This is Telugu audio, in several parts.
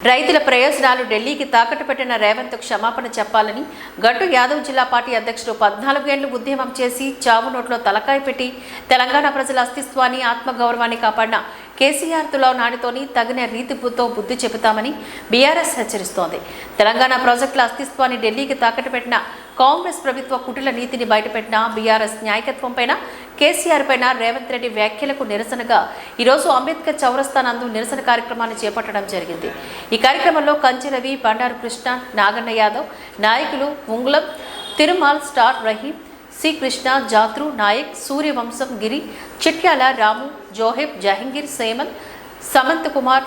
రైతుల ప్రయోజనాలు ఢిల్లీకి తాకట్టు పెట్టిన రేవంత్ క్షమాపణ చెప్పాలని గట్టు యాదవ్ జిల్లా పార్టీ అధ్యక్షుడు పద్నాలుగేళ్ళు ఉద్యమం చేసి చావు నోట్లో తలకాయ పెట్టి తెలంగాణ ప్రజల అస్తిత్వాన్ని ఆత్మగౌరవాన్ని కాపాడిన కేసీఆర్ తులో నాటితోని తగిన రీతితో బుద్ధి చెబుతామని బీఆర్ఎస్ హెచ్చరిస్తోంది. తెలంగాణ ప్రాజెక్టుల అస్తిత్వాన్ని ఢిల్లీకి తాకట్టు పెట్టిన కాంగ్రెస్ ప్రభుత్వ కుటుల నీతిని బయటపెట్టిన బీఆర్ఎస్ న్యాయకత్వంపైన కేసీఆర్ పైన రేవంత్ రెడ్డి వ్యాఖ్యలకు నిరసనగా ఈరోజు అంబేద్కర్ చౌరస్తా నందు నిరసన కార్యక్రమాన్ని చేపట్టడం జరిగింది. ఈ కార్యక్రమంలో కంచెరవి బండారు కృష్ణ నాగన్న యాదవ్ నాయకులు ఉంగులం తిరుమాల్ స్టార్ రహీం సి కృష్ణ జాత్రు నాయక్ సూర్యవంశం గిరి చిట్యాల రాము జోహెబ్ జహంగీర్ సేమల్ సమంత్ కుమార్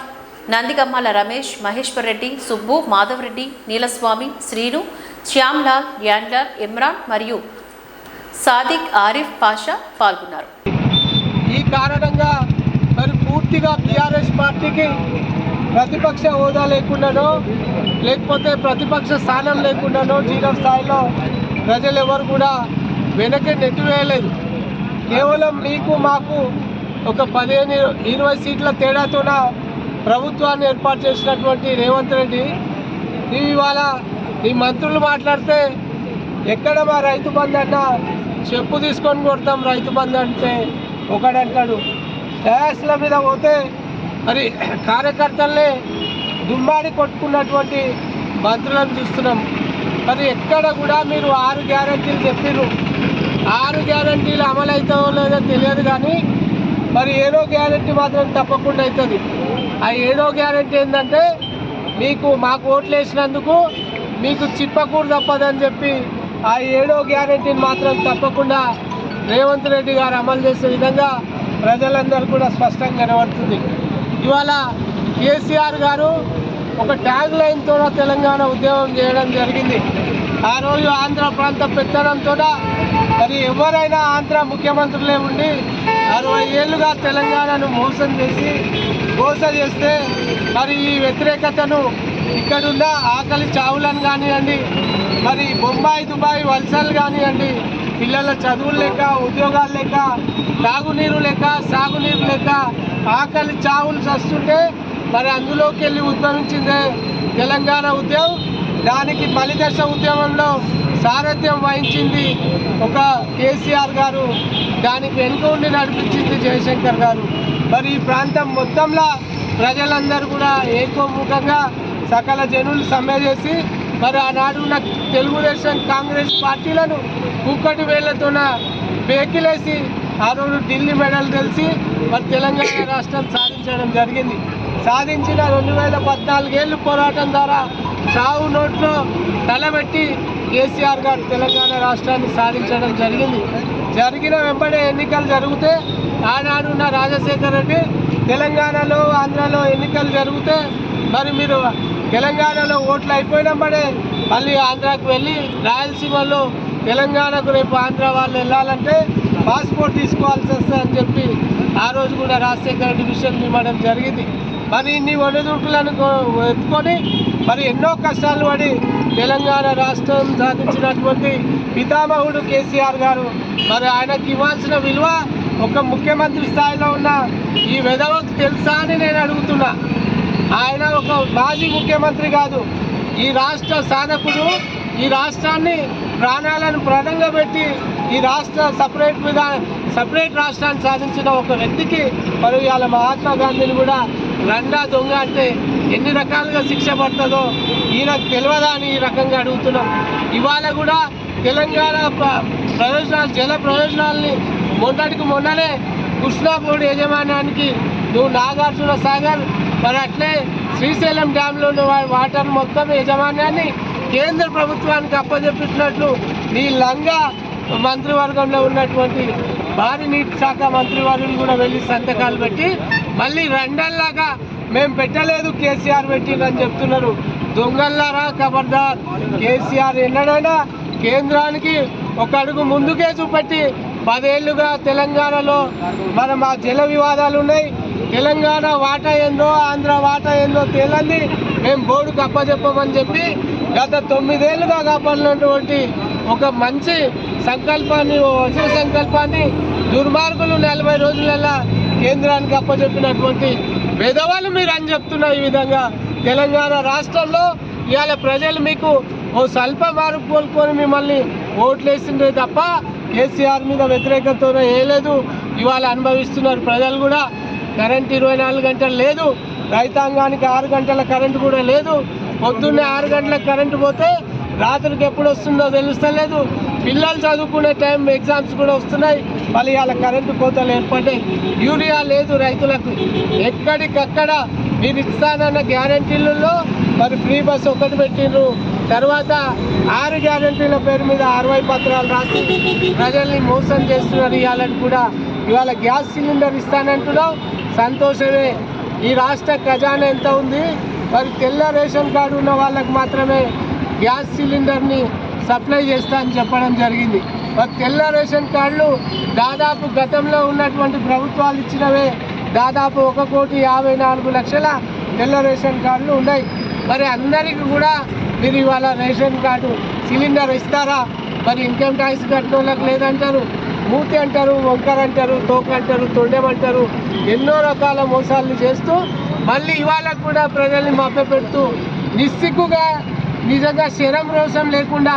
నందిగమ్మాల రమేష్ మహేశ్వర్ రెడ్డి సుబ్బు మాధవరెడ్డి నీలస్వామి శ్రీను శ్యామ్లాల్ యాన్లాల్ ఇమ్రాన్ మరియు సాదిక్ ఆరిఫ్ పాషా పాల్గొన్నారు. ఈ కారణంగా మరి పూర్తిగా టీఆర్ఎస్ పార్టీకి ప్రతిపక్ష హోదా లేకుండానో లేకపోతే ప్రతిపక్ష స్థానం లేకుండానో జీరో స్థాయిలో ప్రజలు ఎవరు కూడా వెనక్కి నెట్టివేయలేదు. కేవలం మీకు మాకు ఒక పదిహేను ఇరవై సీట్ల తేడాతోన ప్రభుత్వాన్ని ఏర్పాటు చేసినటువంటి రేవంత్ రెడ్డి ఇవాళ ఈ మంత్రులు మాట్లాడితే ఎక్కడ మా రైతు బంధు అన్న చెప్పు తీసుకొని కొడతాం రైతు బంధు అంటే ఒకడంటాడు ట్యాక్స్ల మీద పోతే మరి కార్యకర్తల్ని దుమ్మాడి కొట్టుకున్నటువంటి మంత్రులను చూస్తున్నాం. మరి ఎక్కడ కూడా మీరు ఆరు గ్యారంటీలు చెప్పిర్రు. ఆరు గ్యారంటీలు అమలు అవుతావో లేదో తెలియదు కానీ మరి ఏడో గ్యారంటీ మాత్రం తప్పకుండా అవుతుంది. ఆ ఏడో గ్యారంటీ ఏంటంటే మీకు మాకు ఓట్లు వేసినందుకు మీకు చిప్పకూరు తప్పదని చెప్పి ఆ ఏడో గ్యారంటీని మాత్రం తప్పకుండా రేవంత్ రెడ్డి గారు అమలు చేసే విధంగా ప్రజలందరూ కూడా స్పష్టంగా కనబడుతుంది ఇవాళ కేసీఆర్ గారు ఒక ట్యాగ్ లైన్తో తెలంగాణ ఉద్యమం చేయడం జరిగింది. ఆ రోజు ఆంధ్ర ప్రాంత పెత్తనంతో మరి ఎవరైనా ఆంధ్ర ముఖ్యమంత్రులే ఉండి అరవై ఏళ్ళుగా తెలంగాణను మోసం చేసి మోస చేస్తే మరి ఈ వ్యతిరేకతను ఇక్కడున్న ఆకలి చావులను కానివ్వండి మరి బొంబాయి దుబాయ్ వలసలు కానివ్వండి పిల్లల చదువులు లేక ఉద్యోగాలు లేక తాగునీరు లెక్క సాగునీరు లేక ఆకలి చావులు చస్తుంటే మరి అందులోకి వెళ్ళి ఉద్భవించిందే తెలంగాణ ఉద్యమం. దానికి బలిదశ ఉద్యమంలో సారథ్యం వహించింది ఒక కేసీఆర్ గారు. దానికి వెనుక ఉండి నడిపించింది జయశంకర్ గారు. మరి ఈ ప్రాంతం మొత్తంలో ప్రజలందరూ కూడా ఏకోముఖంగా సకల జనులు సమ్మె చేసి మరి ఆనాడు ఉన్న తెలుగుదేశం కాంగ్రెస్ పార్టీలను కుక్కటి వేళ్ళతోన పేకిలేసి ఆ రోజు ఢిల్లీ మెడల్ తెలిసి మరి తెలంగాణ రాష్ట్రం సాధించడం జరిగింది. సాధించిన రెండు వేల పద్నాలుగేళ్ళు పోరాటం ద్వారా చావు నోట్లో తలబెట్టి కేసీఆర్ గారు తెలంగాణ రాష్ట్రాన్ని సాధించడం జరిగింది. జరిగిన వెంబడే ఎన్నికలు జరిగితే ఆనాడు ఉన్న రాజశేఖర రెడ్డి తెలంగాణలో ఆంధ్రలో ఎన్నికలు జరిగితే మరి మీరు తెలంగాణలో ఓట్లు అయిపోయినప్పుడే మళ్ళీ ఆంధ్రాకు వెళ్ళి రాయలసీమలో తెలంగాణకు రేపు ఆంధ్ర వాళ్ళు వెళ్ళాలంటే పాస్పోర్ట్ తీసుకోవాల్సి వస్తుందని చెప్పి ఆ రోజు కూడా రాజశేఖర రెడ్డి విషయం ఇవ్వడం జరిగింది. మరి ఇన్ని ఒడిదుడుకులను కో- ఎత్తుకొని మరి ఎన్నో కష్టాలు పడి తెలంగాణ రాష్ట్రం సాధించినటువంటి పితామహుడు కేసీఆర్ గారు మరి ఆయనకి ఇవ్వాల్సిన విలువ ఒక ముఖ్యమంత్రి స్థాయిలో ఉన్న ఈ వెధవకు తెలుసా అని నేను అడుగుతున్నా. ఆయన ఒక మాజీ ముఖ్యమంత్రి కాదు. ఈ రాష్ట్ర సాధకుడు ఈ రాష్ట్రాన్ని ప్రాణాలను ప్రాణంగా పెట్టి ఈ రాష్ట్ర సపరేట్ విధా సపరేట్ రాష్ట్రాన్ని సాధించిన ఒక వ్యక్తికి మరి ఇవాళ మహాత్మా గాంధీని కూడా రండా దొంగ అంటే ఎన్ని రకాలుగా శిక్ష పడుతుందో ఈయన తెలియదా అని ఈ రకంగా అడుగుతున్నాం. ఇవాళ కూడా తెలంగాణ ప్రయోజనాలు జల ప్రయోజనాల్ని మొన్నటికి మొన్ననే కృష్ణాపూడి యజమానానికి నువ్వు నాగార్జున సాగర్ మరి అట్లే శ్రీశైలం డ్యాంలో ఉన్న వాటర్ మొత్తం యజమాన్యాన్ని కేంద్ర ప్రభుత్వానికి అప్పజెప్పించినట్లు నీ లంగా మంత్రివర్గంలో ఉన్నటువంటి భారీ నీటి శాఖ మంత్రివర్యులు కూడా వెళ్ళి సంతకాలు పెట్టి మళ్ళీ రెండల్లాగా మేము పెట్టలేదు కేసీఆర్ పెట్టిందని చెప్తున్నారు. దొంగల్లారా ఖబర్దార్ కేసీఆర్ ఎన్నడైనా కేంద్రానికి ఒక అడుగు ముందుకే చూపెట్టి పదేళ్ళుగా తెలంగాణలో మరి మా జల వివాదాలు ఉన్నాయి. తెలంగాణ వాటా ఏందో ఆంధ్ర వాటా ఏందో తేలంది. మేము బోర్డుకు అప్పచెప్పమని చెప్పి గత తొమ్మిదేళ్ళుగా కాపాడినటువంటి ఒక మంచి సంకల్పాన్ని ఓ సంకల్పాన్ని దుర్మార్గులు నలభై రోజులలో కేంద్రానికి అప్పచెప్పినటువంటి పేదవాళ్ళు మీరు అని చెప్తున్న ఈ విధంగా. తెలంగాణ రాష్ట్రంలో ఇవాళ ప్రజలు మీకు ఓ స్వల్ప మారు కోలుకొని మిమ్మల్ని ఓట్లేసిండే తప్ప కేసీఆర్ మీద వ్యతిరేకతతో ఏలేదు ఇవాళ అనుభవిస్తున్నారు ప్రజలు కూడా. కరెంట్ ఇరవై నాలుగు గంటలు లేదు. రైతాంగానికి ఆరు గంటల కరెంటు కూడా లేదు. పొద్దున్నే ఆరు గంటలకు కరెంటు పోతే రాత్రికి ఎప్పుడు వస్తుందో తెలుస్తలేదు. పిల్లలు చదువుకునే టైం ఎగ్జామ్స్ కూడా వస్తున్నాయి. మళ్ళీ వాళ్ళ కరెంటు కోతలు ఏర్పడ్డాయి. యూరియా లేదు రైతులకు. ఎక్కడికక్కడ మీరు ఇస్తానన్న గ్యారంటీలలో మరి ఫ్రీ బస్ ఒకటి పెట్టిండ్రు తర్వాత ఆరు గ్యారంటీల పేరు మీద అరవై పత్రాలు రాసి ప్రజల్ని మోసం చేస్తున్నారు ఇవ్వాలని కూడా. ఇవాళ గ్యాస్ సిలిండర్ ఇస్తానంటున్నావు. సంతోషమే. ఈ రాష్ట్ర ఖజానా ఎంత ఉంది? మరి తెల్ల రేషన్ కార్డు ఉన్న వాళ్ళకు మాత్రమే గ్యాస్ సిలిండర్ని సప్లై చేస్తా అని చెప్పడం జరిగింది. మరి తెల్ల రేషన్ కార్డులు దాదాపు గతంలో ఉన్నటువంటి ప్రభుత్వాలు ఇచ్చినవే. దాదాపు ఒక కోటి యాభై నాలుగు లక్షల తెల్ల రేషన్ కార్డులు ఉన్నాయి. మరి అందరికీ కూడా మీరు ఇవాళ రేషన్ కార్డు సిలిండర్ ఇస్తారా? మరి ఇన్కమ్ ట్యాక్స్ కట్టడం లేదంటారు. మూతి అంటారు వంకర అంటారు తోక అంటారు తొండెమంటారు ఎన్నో రకాల మోసాలు చేస్తూ మళ్ళీ ఇవాళ కూడా ప్రజల్ని మభ్యపెడుతూ నిస్సిగ్గుగా నిజంగా శరం రోషం లేకుండా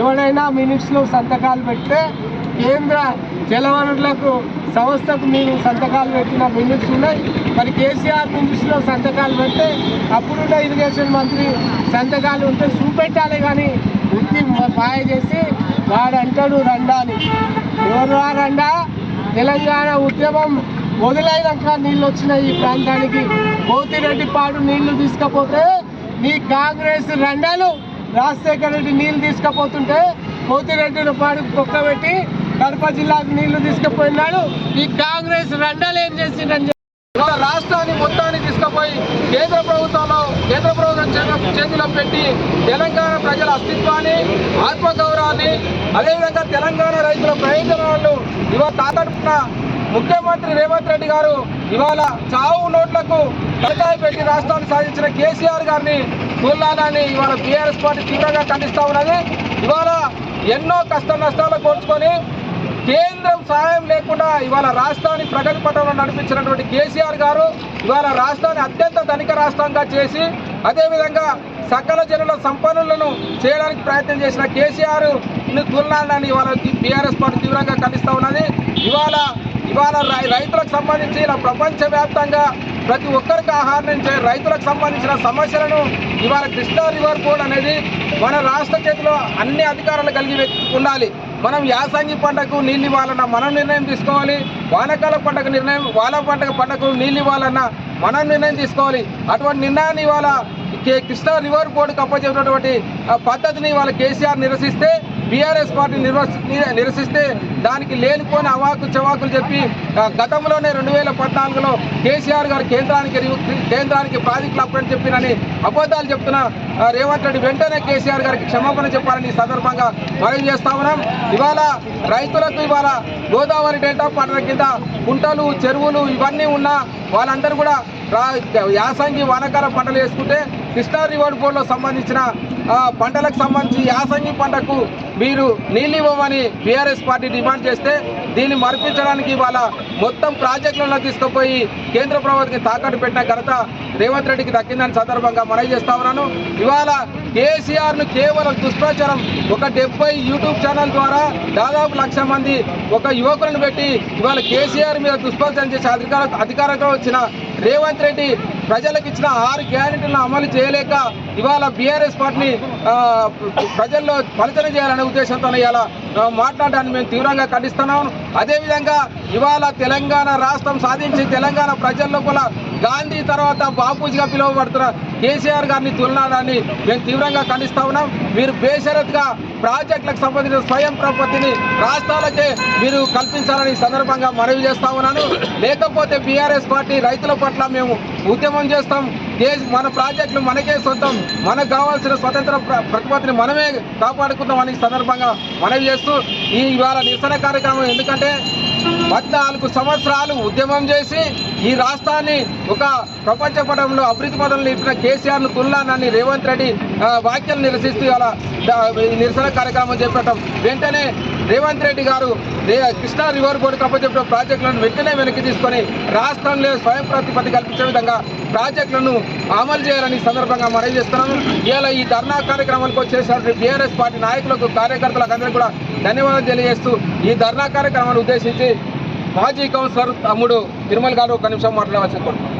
ఎవడైనా మినిట్స్లో సంతకాలు పెడితే కేంద్ర జలవనరులకు సంస్థకు మీరు సంతకాలు పెట్టిన మినిట్స్ ఉన్నాయి. మరి కేసీఆర్ మినిట్స్లో సంతకాలు పెడితే అప్పుడున్న ఇరిగేషన్ మంత్రి సంతకాలు ఉంటే చూపెట్టాలి కానీ ఉత్తి మాయ చేసి వాడంటాడు రండాలి రండా అని ఎవరు రండా? తెలంగాణ ఉద్యమం మొదలైనాక నీళ్ళు వచ్చినాయి ఈ ప్రాంతానికి. కోతిరెడ్డి పాడు నీళ్ళు తీసుకపోతే నీ కాంగ్రెస్ రండాలు రాజశేఖర రెడ్డి నీళ్ళు తీసుకపోతుంటే పోతిరెడ్డి పాడు కుక్కబెట్టి కడప జిల్లాకు నీళ్ళు తీసుకుపోయినాడు. ఈ కాంగ్రెస్ రండాలు ఏం చేసిండని చెప్పి ఇవాళ రాష్ట్రాన్ని మొత్తాన్ని తీసుకుపోయి కేంద్ర ప్రభుత్వంలో కేంద్ర ప్రభుత్వం చేతుల- చేతిలో పెట్టి తెలంగాణ ప్రజల అస్తిత్వాన్ని ఆత్మగౌరవాన్ని అదేవిధంగా తెలంగాణ రైతుల ప్రయోజనాలను ఇవాళ తాకట్టుకున్న ముఖ్యమంత్రి రేవంత్ రెడ్డి గారు ఇవాళ చావు నోట్లకు తలకాయ పెట్టి రాష్ట్రాన్ని సాధించిన కేసీఆర్ గారిని కూలాలని ఇవాళ బీఆర్ఎస్ పార్టీ తీవ్రంగా ఖండిస్తా ఉన్నది. ఇవాళ ఎన్నో కష్ట నష్టాలు కోర్చుకొని కేంద్రం సహాయం లేకుండా ఇవాళ రాష్ట్రాన్ని ప్రగతి పథంలో నడిపించినటువంటి కేసీఆర్ గారు ఇవాళ రాష్ట్రాన్ని అత్యంత ధనిక రాష్ట్రంగా చేసి అదేవిధంగా సకల జనుల సంపన్నులను చేయడానికి ప్రయత్నం చేసిన కేసీఆర్ తులనాలని ఇవాళ బీఆర్ఎస్ పార్టీ తీవ్రంగా ఖండిస్తూ ఉన్నది. ఇవాళ ఇవాళ రై- రైతులకు సంబంధించి ఇలా ప్రపంచవ్యాప్తంగా ప్రతి ఒక్కరికి ఆహారం రైతులకు సంబంధించిన సమస్యలను ఇవాళ కృష్ణా రివర్ బోర్డ్ అనేది మన రాష్ట్ర చేతిలో అన్ని అధికారాలు కలిగి ఉండాలి. మనం యాసంగి పంటకు నీళ్ళు ఇవ్వాలన్నా మనం నిర్ణయం తీసుకోవాలి. వానకాల పంటకు నిర్ణయం వాన పంటకు పంటకు నీళ్ళు ఇవ్వాలన్నా మనం నిర్ణయం తీసుకోవాలి. అటువంటి నిర్ణయాన్ని ఇవాళ కే- కృష్ణా రివర్ బోర్డుకు అప్పచెప్పినటువంటి పద్ధతిని ఇవాళ కేసీఆర్ నిరసిస్తే బీఆర్ఎస్ పార్టీ నిర్వసి నిరసిస్తే దానికి లేనిపోని అవాకు చవాకులు చెప్పి గతంలోనే రెండు వేల పద్నాలుగులో కేసీఆర్ గారు కేంద్రానికి కేంద్రానికి ప్రాజెక్టులు అప్పని చెప్పినని అబద్ధాలు చెప్తున్న రేవంత్ రెడ్డి వెంటనే కేసీఆర్ గారికి క్షమాపణ చెప్పాలని ఈ సందర్భంగా మనం చేస్తా ఉన్నాం. ఇవాళ రైతులకు ఇవాళ గోదావరి డెల్టా పంటల కింద కుంటలు చెరువులు ఇవన్నీ ఉన్నా వాళ్ళందరూ కూడా యాసంగి వానకాల పంటలు వేసుకుంటే కృష్ణా రివర్ బోర్డులో సంబంధించిన పంటలకు సంబంధించి యాసంగి పంటకు మీరు నీళ్ళు ఇవ్వమని బీఆర్ఎస్ పార్టీ డిమాండ్ చేస్తే దీన్ని మరిపించడానికి ఇవాళ మొత్తం ప్రాజెక్టులను తీసుకుపోయి కేంద్ర ప్రభుత్వానికి తాకట్టు పెట్టిన ఘనత రేవంత్ రెడ్డికి దక్కిందని సందర్భంగా మనవి చేస్తా ఉన్నాను. ఇవాళ కేసీఆర్ను కేవలం దుష్ప్రచారం ఒక డెబ్బై యూట్యూబ్ ఛానల్ ద్వారా దాదాపు లక్ష మంది ఒక యువకులను పెట్టి ఇవాళ కేసీఆర్ మీద దుష్ప్రచారం చేసే అధికార అధికారంలో వచ్చిన రేవంత్ రెడ్డి ప్రజలకు ఇచ్చిన ఆరు గ్యారెంటీలను అమలు చేయలేక ఇవాళ బీఆర్ఎస్ పార్టీని ప్రజల్లో పలచన చేయాలనే ఉద్దేశంతో ఇవాళ మాట్లాడడాన్ని మేము తీవ్రంగా ఖండిస్తున్నాం. అదేవిధంగా ఇవాళ తెలంగాణ రాష్ట్రం సాధించి తెలంగాణ ప్రజల లోపల గాంధీ తర్వాత బాపూజీగా పిలువబడుతున్న కేసీఆర్ గారిని తులనాదాన్ని మేము తీవ్రంగా ఖండిస్తా ఉన్నాం. మీరు బేషరత్గా ప్రాజెక్టులకు సంబంధించిన స్వయం ప్రపత్తిని రాష్ట్రాలకే మీరు కల్పించాలని సందర్భంగా మనవి చేస్తా ఉన్నాను. లేకపోతే బీఆర్ఎస్ పార్టీ రైతుల పట్ల మేము ఉద్యమం చేస్తాం. మన ప్రాజెక్టులు మనకే సొంతం. మనకు కావాల్సిన స్వతంత్ర ప్ర- ప్రతిపత్తిని మనమే కాపాడుకుందామని ఈ సందర్భంగా మనవి చేస్తూ ఈ ఇవాళ నిరసన కార్యక్రమం. ఎందుకంటే పద్నాలుగు సంవత్సరాలు ఉద్యమం చేసి ఈ రాష్ట్రాన్ని ఒక ప్రపంచ పటంలో అభివృద్ధి పదంలో నిలిపిన కేసీఆర్ను తుల్లానని రేవంత్ రెడ్డి వ్యాఖ్యలు నిరసిస్తూ అలా ఈ నిరసన కార్యక్రమం చేపట్టడం. వెంటనే రేవంత్ రెడ్డి గారు కృష్ణా రివర్ బోర్డు కప్పచెప్పిన ప్రాజెక్టులను వెంటనే వెనక్కి తీసుకొని రాష్ట్రంలో స్వయం ప్రతిపత్తి కల్పించే విధంగా ప్రాజెక్టులను అమలు చేయాలని సందర్భంగా మనవి చేస్తున్నాను ఇలా ఈ ధర్నా కార్యక్రమానికి వచ్చేసినటువంటి బీఆర్ఎస్ పార్టీ నాయకులకు కార్యకర్తలకు అందరికీ కూడా ధన్యవాదాలు తెలియజేస్తూ ఈ ధర్నా కార్యక్రమాన్ని ఉద్దేశించి మాజీ కౌన్సిలర్ తమ్ముడు తిరుమల గారు ఒక నిమిషం మాట్లాడవలసి కోరుతున్నాను